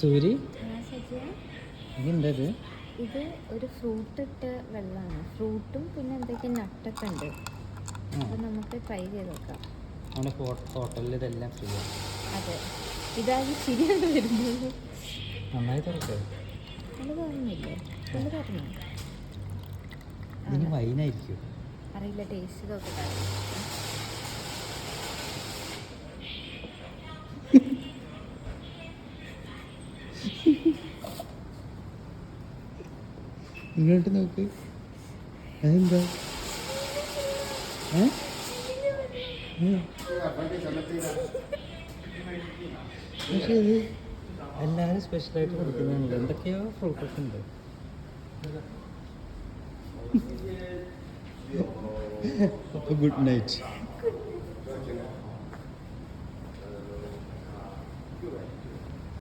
സൂരി. ഇതെന്തത്? ഇത് ഒരു ഫ്രൂട്ട് ഇട്ട വെള്ളമാണ് ഫ്രൂട്ടും പിന്നെ എന്തൊക്കെ നട്ടൊക്കെ ഉണ്ട്. അപ്പോൾ നമുക്ക് ട്രൈ ചെയ്ത് നോക്കാം. നമ്മുടെ ഹോട്ടലിൽ ഇതെല്ലാം ഫ്രീ ആണ് അതെ ഇതാകെ ശരിയാണ് വരുന്നത്. നന്നായി തുറക്കുക നല്ല തോന്നുന്നില്ലേ നല്ല തുറന്നു? വൈനായിരിക്കും അറിയില്ല ടേസ്റ്റ് നോക്കട്ടെ ഇങ്ങോട്ട് നോക്ക്. അതെന്താ? പക്ഷേ ഇത് എല്ലാവരും സ്പെഷ്യലായിട്ട് കൊടുക്കുന്നുണ്ട് എന്തൊക്കെയോ ഫ്രൂട്ടൊക്കെ ഉണ്ട്. Good night